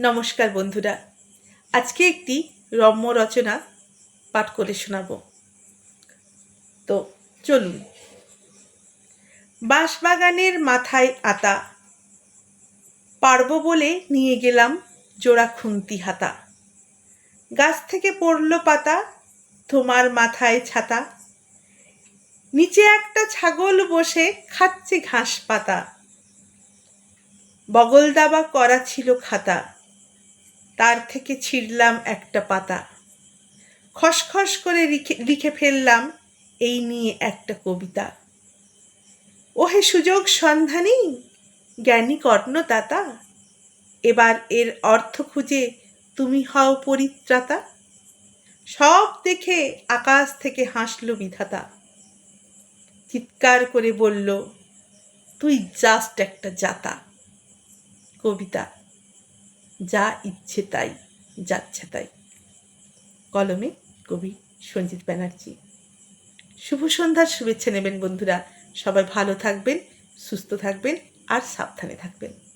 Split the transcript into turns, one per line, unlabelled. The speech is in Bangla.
নমস্কার বন্ধুরা। আজকে একটি রম্য রচনা পাঠ করে শোনাব। তো চলুন। বাঁশবাগানের মাথায় আতা, পারব বলে নিয়ে গেলাম জোড়া খুন্তি হাতা। গাছ থেকে পড়ল পাতা, তোমার মাথায় ছাতা। নিচে একটা ছাগল বসে খাচ্ছে ঘাস পাতা। বগল দাবা করা ছিল খাতা। তার থেকে ছিঁড়লাম একটা পাতা। খসখস করে লিখে ফেললাম, এই নিয়ে একটা কবিতা। ওহে সুযোগ সন্ধানী, জ্ঞানী কর্ণদাতা, এবার এর অর্থ খুঁজে তুমি হও পরিত্রাতা। সব দেখে আকাশ থেকে হাসল বিধাতা। চিৎকার করে বলল, তুই জাস্ট একটা জাতা কবিতা যা ইচ্ছে তাই, যাচ্ছে তাই। কলমে কবি সঞ্জিত ব্যানার্জি। শুভ সন্ধ্যার শুভেচ্ছা নেবেন বন্ধুরা। সবাই ভালো থাকবেন, সুস্থ থাকবেন আর সাবধানে থাকবেন।